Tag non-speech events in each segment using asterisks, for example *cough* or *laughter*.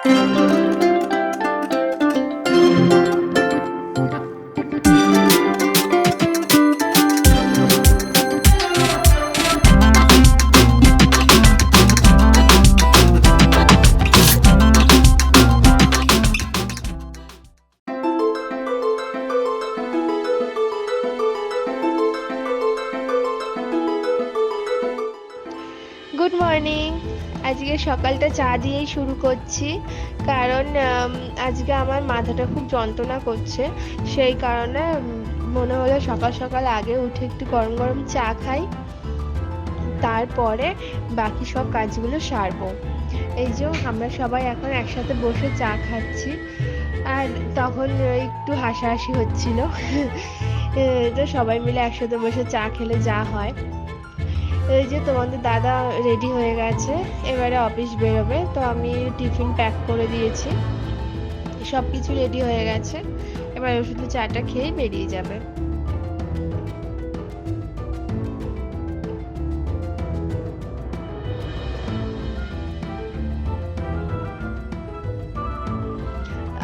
Good morning আজকে সকালটা চা দিয়েই শুরু করছি। কারণ আজকে আমার মাথাটা খুব যন্ত্রণা করছে। সেই কারণে মনে হলো সকাল সকাল আগে উঠে একটু গরম গরম চা খাই। তারপরে বাকি সব কাজগুলো সারবো। এই যে, আমরা সবাই এখন একসাথে বসে চা খাচ্ছি। আর তখন একটু হাসাহাসি হচ্ছিল। তো সবাই মিলে একসাথে বসে চা খেলে যা হয়। এই যে তোমাদের দাদা রেডি হয়ে গেছে, এবারে অফিস বেরোবে, তো আমি টিফিন প্যাক করে দিয়েছি। সব কিছু রেডি হয়ে গেছে, এবার শুধু চাটা খেয়েই বেরিয়ে যাবে।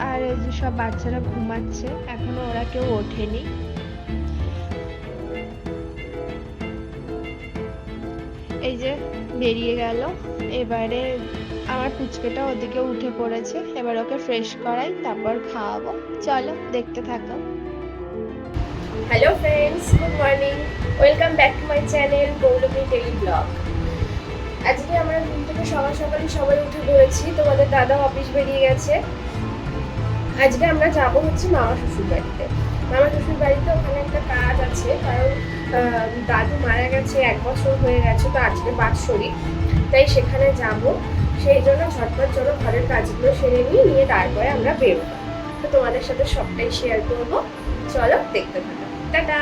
আর সব বাচ্চারা ঘুমাচ্ছে, এখনও ওরা কেউ ওঠেনি। এই যে বেরিয়ে গেল। এবারে আমার পুচকেটা ওদিকে উঠে পড়েছে। এবার ওকে ফ্রেশ করাই, তারপর খাওয়াবো। চলো, দেখতে থাকো। Hello friends good morning welcome back to my channel Gauravi daily vlog আজকে আমরা ঘুম থেকে সকাল সকালই সবাই উঠে পড়েছি। তোমাদের দাদা অফিস বেরিয়ে গেছে। আজকে আমরা যাব হচ্ছে মামা শ্বশুর বাড়িতে। মামা শ্বশুর বাড়িতে ওখানে একটা কাজ আছে, কারণ দাদু মারা গেছে, এক বছর হয়ে গেছে তো আজকে বাৎসরিক তাই সেখানে যাব। সেই জন্য ঝটপট চলো ঘরের কাজগুলো সেরে নিয়ে নিয়ে তারপরে আমরা বেরোবো। তো তোমাদের সাথে সবটাই শেয়ার করব। চলো দেখতে থাকো। টাটা!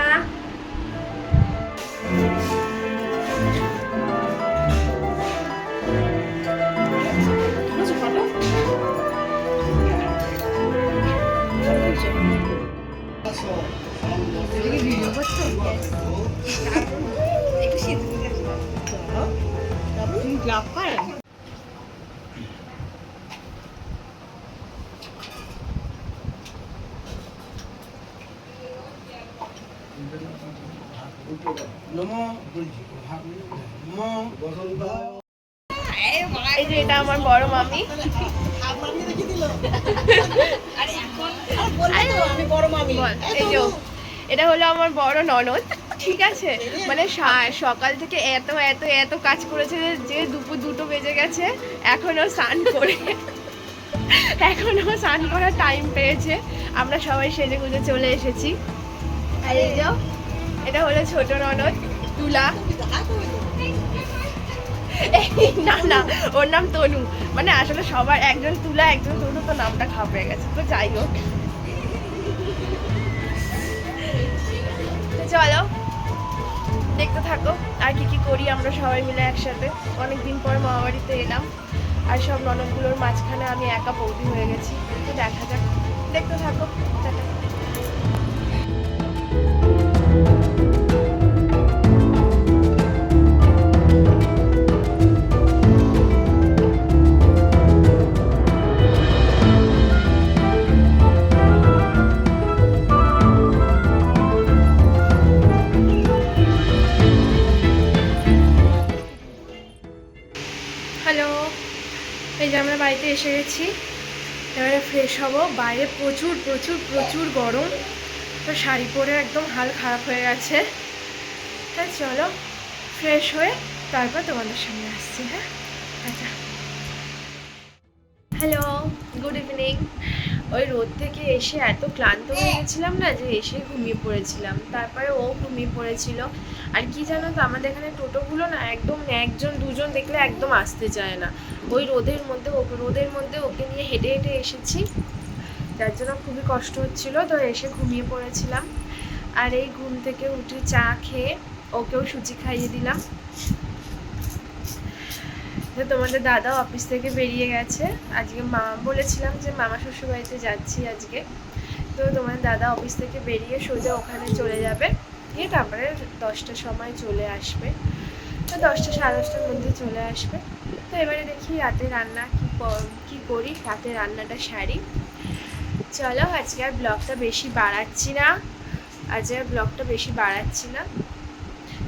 এই যে এটা আমার বড় মামি। এটা হলো আমার বড় ননদ। ঠিক আছে? মানে সকাল থেকে এত এত এত কাজ করেছে যে- দুপুর দুটো বেজে গেছে। এখনও স্নান করে *laughs* এখনও স্নান করার টাইম পেয়েছে। আমরা সবাই সেজে গুজে চলে এসেছি। এটা হলো ছোট ননদ তুলা *laughs* না না, ওর নাম তনু। মানে আসলে সবার একজন তুলা, একজন তনু, তো নামটা খারাপ হয়ে গেছে। তো যাই হোক। চলো দেখতে থাকো। আর কি কি করি আমরা সবাই মিলে একসাথে? অনেকদিন পর মামা বাড়িতে এলাম। আর সব ননদগুলোর মাঝখানে আমি একা বৌদি হয়ে গেছি। দেখা যাক। দেখতে থাকো। টাটা। বাড়িতে এসে গেছি। এবারে ফ্রেশ হব। বাইরে প্রচুর প্রচুর প্রচুর গরম। তো শাড়ি পরে একদম হাল খারাপ হয়ে গেছে। হ্যাঁ চলো ফ্রেশ হয়ে তারপর তোমাদের সামনে আসছি হ্যাঁ? আচ্ছা। হ্যালো গুড ইভিনিং ওই রোদ থেকে এসে এত ক্লান্ত হয়ে গেছিলাম না যে এসে ঘুমিয়ে পড়েছিলাম। তারপরে ও ঘুমিয়ে পড়েছিল। আর কি জানো তো, আমাদের এখানে টোটোগুলো না একদম একজন, দুজন দেখলে একদম আসতে চায় না। ওই রোদের মধ্যে ওকে রোদের মধ্যে ওকে নিয়ে হেঁটে হেঁটে এসেছি। যার জন্য খুবই কষ্ট হচ্ছিল তো এসে ঘুমিয়ে পড়েছিলাম। আর এই ঘুম থেকে উঠে চা খেয়ে ওকেও সুজি খাইয়ে দিলাম। তো তোমাদের দাদা অফিস থেকে বেরিয়ে গেছে। আজকে মা বলেছিলাম যে মামা শ্বশুর বাড়িতে যাচ্ছি আজকে। তো তোমাদের দাদা অফিস থেকে বেরিয়ে সোজা ওখানে চলে যাবে। গিয়ে তারপরে দশটার সময় চলে আসবে। তো দশটা সাড়ে দশটার মধ্যে চলে আসবে। তো এবারে দেখি রাতে রান্না ক- কি করি? রাতে রান্নাটা সারি। চলো আজকে আর ব্লগটা বেশি বাড়াচ্ছি না। আজকে আর ব্লগটা বেশি বাড়াচ্ছি না।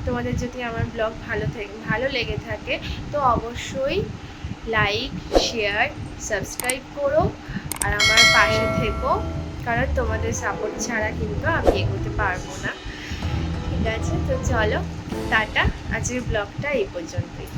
তোমাদের যদি আমার ব্লগ ভালো থাকে, ভালো লেগে থাকে, তো অবশ্যই লাইক শেয়ার সাবস্ক্রাইব করো আর আমার পাশে থেকো, কারণ তোমাদের সাপোর্ট ছাড়া কিন্তু আমি এগোতে পারব না। ঠিক আছে? তো চলো, টাটা। আজকের ব্লগটা এই পর্যন্তই।